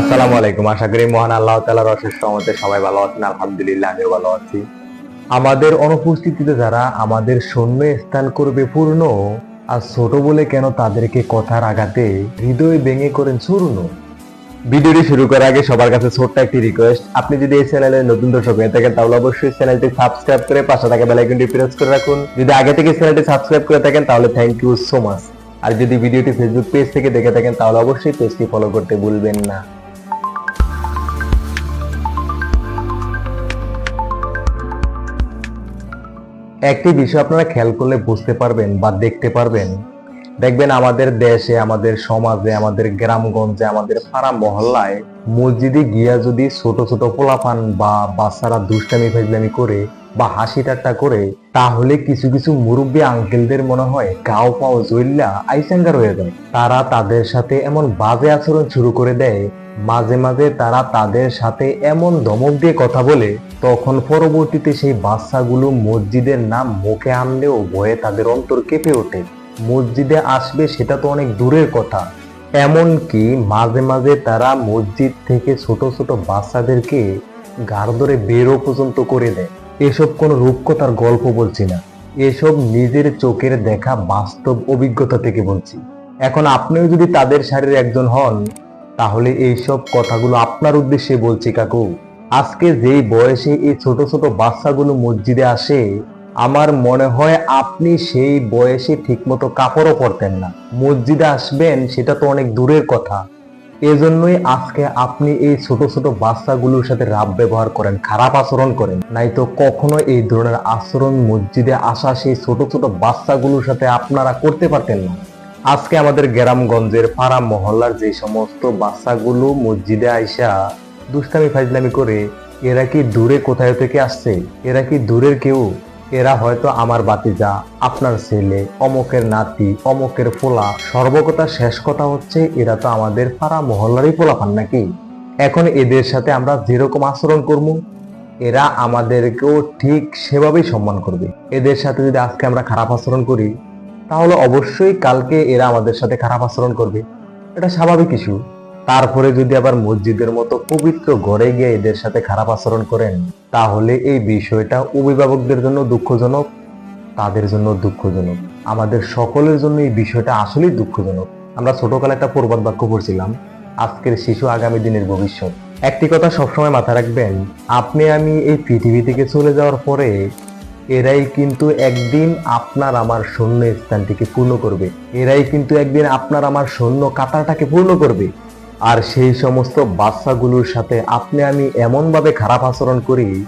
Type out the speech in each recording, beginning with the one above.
আসসালামু আলাইকুম। আশা করি মহান আল্লাহ তালার অশেষ সহমতে সবাই ভালো আছেন। আলহামদুলিল্লাহ, আমিও ভালো আছি। আমাদের অনুপস্থিতিতে যারা আমাদের শূন্য স্থান করবে পূর্ণ আর ছোট বলে কেন তাদেরকে কথার আঘাতে হৃদয় ভেঙে করেন চূর্ণ? ভিডিওটি শুরু করার আগে সবার কাছে ছোট্ট একটি রিকোয়েস্ট আপনি যদি এই চ্যানেলে নতুন দর্শক হয়ে থাকেন, তাহলে অবশ্যই চ্যানেলটি সাবস্ক্রাইব করে পাশে থাকা বেল আইকনটি প্রেস করে রাখুন। যদি আগে থেকে চ্যানেলটি সাবস্ক্রাইব করে থাকেন, তাহলে থ্যাংক ইউ সো মাচ আর যদি ভিডিওটি ফেসবুক পেজ থেকে দেখে থাকেন, তাহলে অবশ্যই পেজটি ফলো করতে ভুলবেন না। একটি বিষয় আপনারা খেয়াল করলে বুঝতে পারবেন বা দেখতে পারবেন। দেখবেন আমাদের দেশে, আমাদের সমাজে, আমাদের গ্রামগঞ্জে, আমাদের পাড়া মহল্লায় মসজিদে গিয়া যদি ছোট ছোট পোলাপান বা বাচ্চারা দুষ্টামি ফাইজলামি করে বা হাসি ঠাট্টা করে, তাহলে কিছু কিছু মুরব্বী আঙ্কেলদের মনে হয় গাও পাও জৈল্লা আইসাঙ্গার হয়ে যায়। তারা তাদের সাথে এমন বাজে আচরণ শুরু করে দেয় মাঝে মাঝে তারা তাদের সাথে এমন ধমক দিয়ে কথা বলে, তখন পরবর্তীতে সেই বাচ্চাগুলো মসজিদের নাম মুখে আনলেও ভয়ে তাদের অন্তর কেঁপে ওঠে। মসজিদে আসবে সেটা তো অনেক দূরের কথা। এমনকি মাঝে মাঝে তারা মসজিদ থেকে ছোট ছোট বাচ্চাদেরকে গার ধরে বেরো পর্যন্ত করে দেয়। এসব কোনো রূপকথার গল্প বলছি না। এসব নিজের চোখের দেখা বাস্তব অভিজ্ঞতা থেকে বলছি। এখন আপনিও যদি তাদের সারির একজন হন তাহলে এইসব কথাগুলো আপনার উদ্দেশ্যে বলছি, কাকু। আজকে যেই বয়সে এই ছোট ছোট বাচ্চাগুলো মসজিদে আসে, আমার মনে হয় আপনি সেই বয়সে ঠিকমতো কাপড়ও পরতেন না। মসজিদে আসবেন, সেটা তো অনেক দূরের কথা। এজন্যই আজকে আপনি এই ছোট ছোট বাচ্চাগুলোর সাথে রাব ব্যবহার করেন, খারাপ আচরণ করেন। নাই তো কখনো এই ধরনের আচরণ মসজিদে আসা সেই ছোট ছোট বাচ্চাগুলোর সাথে আপনারা করতে পারতেন না। আজকে আমাদের গ্রামগঞ্জের পাড়া মহল্লার যে সমস্ত বাচ্চাগুলো মসজিদে আইসা দুষ্টামি, ফাজলামি করে, এরা কি দূরে কোথায় থেকে আসছে? এরা কি দূরের কেউ? এরা হয়তো আমার বাতিজা, আপনার ছেলে, অমকের নাতি, অমকের ফোলা সর্বকথা শেষ কথা হচ্ছে, এরা তো আমাদের পাড়া মহল্লারই পোলাপান নাকি? এখন এদের সাথে আমরা যেরকম আচরণ করব, এরা আমাদেরকেও ঠিক সেভাবেই সম্মান করবে। এদের সাথে যদি আজকে আমরা খারাপ আচরণ করি তাহলে অবশ্যই কালকে এরা আমাদের সাথে খারাপ আচরণ করবে। এটা স্বাভাবিক ইস্যু। তারপরে যদি আবার মসজিদের মতো পবিত্র ঘরে গিয়ে এদের সাথে খারাপ আচরণ করেন, তাহলে এই বিষয়টা অভিভাবকদের জন্য দুঃখজনক, তাদের জন্য দুঃখজনক। আমাদের সকলের জন্য এই বিষয়টা আসলেই দুঃখজনক। আমরা ছোটকালে একটা প্রবাদ বাক্য পড়ছিলাম, আজকের শিশু আগামী দিনের ভবিষ্যৎ। একটি কথা সবসময় মাথায় রাখবেন, আপনি আমি এই পৃথিবী থেকে চলে যাওয়ার পরে এরাই কিন্তু একদিন আপনার আমার শূন্য স্থানটিকে পূর্ণ করবে। এরাই কিন্তু একদিন আপনার আমার শূন্য কাতারটাকে পূর্ণ করবে। আর সেই সমস্ত বাচ্চাগুলোর সাথে আপনি আমি এমনভাবে খারাপ আচরণ করি,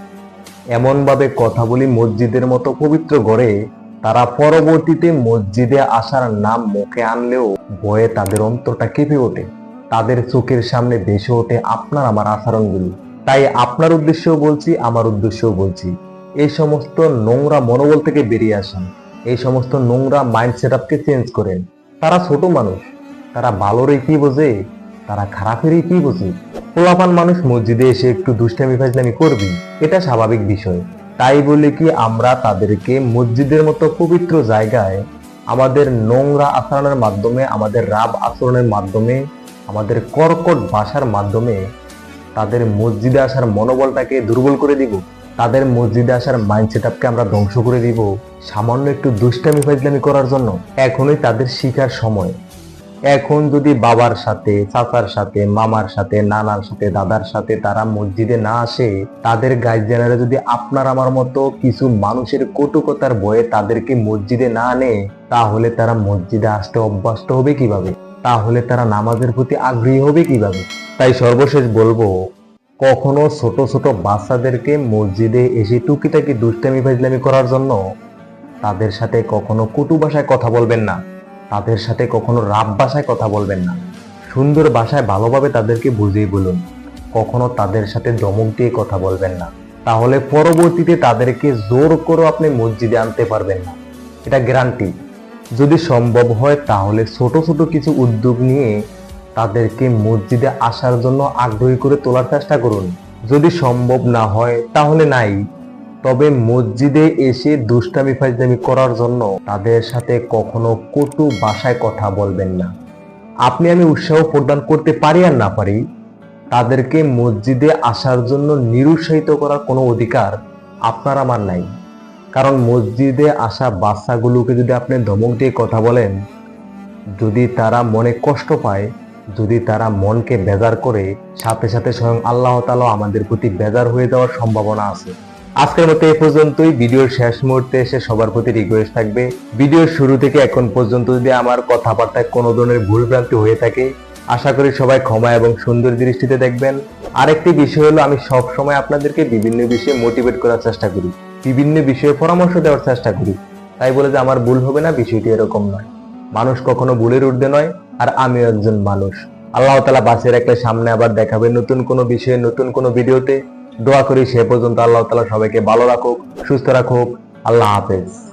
এমনভাবে কথা বলি মসজিদের মতো পবিত্র গড়ে তারা পরবর্তীতে মসজিদে আসার নাম মুখে আনলেও ভয়ে তাদের অন্তরটা কেঁপে ওঠে। তাদের চোখের সামনে ভেসে ওঠে আপনার আমার আচরণগুলো। তাই আপনার উদ্দেশ্যেও বলছি, আমার উদ্দেশ্যও বলছি। এই সমস্ত নোংরা মনোবল থেকে বেরিয়ে আসেন। এই সমস্ত নোংরা মাইন্ড সেট আপকে চেঞ্জ করেন। তারা ছোট মানুষ। তারা ভালোরই কি বোঝে? তারা খারাপেরই কি বোঝে? পোলাপান মানুষ মসজিদে এসে একটু দুষ্টামি ফাজলামি করবি এটা স্বাভাবিক বিষয়। তাই বলে কি আমরা তাদেরকে মসজিদের মতো পবিত্র জায়গায় আমাদের নোংরা আচরণের মাধ্যমে, আমাদের রাব আচরণের মাধ্যমে, আমাদের কর্কট ভাষার মাধ্যমে তাদের মসজিদে আসার মনোবলটাকে দুর্বল করে দিব? তাদের মসজিদে আসার মাইন্ড সেট আমরা ধ্বংস করে দিব, সামান্য একটু দুষ্টামি ফাজলামি করার জন্য। এখনই তাদের শিখার সময়। এখন যদি বাবার সাথে, চাচার সাথে, মামার সাথে, নানার সাথে, দাদার সাথে তারা মসজিদে না আসে, তাদের গার্জিয়ানেরা যদি আপনার আমার মতো কিছু মানুষের কটুকতার ভয়ে তাদেরকে মসজিদে না আনে, তাহলে তারা মসজিদে আসতে অভ্যস্ত হবে কীভাবে? তাহলে তারা নামাজের প্রতি আগ্রহী হবে কীভাবে? তাই সর্বশেষ বলব কখনো ছোট ছোট বাচ্চাদেরকে মসজিদে এসে টুকিটাকি দুষ্টামি ফাজলামি করার জন্য তাদের সাথে কখনো কটু ভাষায় কথা বলবেন না, তাদের সাথে কখনো রাব ভাষায় কথা বলবেন না। সুন্দর ভাষায় ভালোভাবে তাদেরকে বুঝিয়ে বলুন, কখনো তাদের সাথে দমক দিয়ে কথা বলবেন না। তাহলে পরবর্তীতে তাদেরকে জোর করে আপনি মসজিদে আনতে পারবেন না। এটা গ্যারান্টি যদি সম্ভব হয় তাহলে ছোট ছোট কিছু উদ্যোগ নিয়ে তাদেরকে মসজিদে আসার জন্য আগ্রহী করে তোলার চেষ্টা করুন। যদি সম্ভব না হয়, তাহলে নাই। তবে মসজিদে এসে দুষ্টামি ফাজলামি করার জন্য তাদের সাথে কখনো কটু ভাষায় কথা বলবেন না। আপনি আমি উৎসাহ প্রদান করতে পারি আর না পারি? তাদেরকে মসজিদে আসার জন্য নিরুৎসাহিত করার কোনো অধিকার আপনার আমার নাই। কারণ মসজিদে আসা বাচ্চাগুলোকে যদি আপনি ধমক দিয়ে কথা বলেন, যদি তারা মনে কষ্ট পায় যদি তারা মনকে বেজার করে, সাথে সাথে স্বয়ং আল্লাহ তালা আমাদের প্রতি বেজার হয়ে যাওয়ার সম্ভাবনা আছে। আজকের মতো এই পর্যন্তই। ভিডিওর শেষ মুহূর্তে এসে সবার প্রতি রিকোয়েস্ট থাকবে, ভিডিওর শুরু থেকে এখন পর্যন্ত যদি আমার কথাবার্তায় কোনো ধরনের ভুল ভ্রান্তি হয়ে থাকে, আশা করি সবাই ক্ষমা এবং সুন্দর দৃষ্টিতে দেখবেন। আরেকটি বিষয় হলো, আমি সব সময় আপনাদেরকে বিভিন্ন বিষয়ে মোটিভেট করার চেষ্টা করি, বিভিন্ন বিষয়ে পরামর্শ দেওয়ার চেষ্টা করি। তাই বলে যে আমার ভুল হবে না, বিষয়টি এরকম নয়। মানুষ কখনো ভুলের ঊর্ধ্বে নয়। আর আমিও একজন মানুষ। আল্লাহ তালা বাঁচিয়ে রাখলে সামনে আবার দেখাবে নতুন কোনো বিষয়ে, নতুন কোনো ভিডিওতে। দোয়া করি সে পর্যন্ত আল্লাহ তালা সবাইকে ভালো রাখুক, সুস্থ রাখুক। আল্লাহ হাফেজ।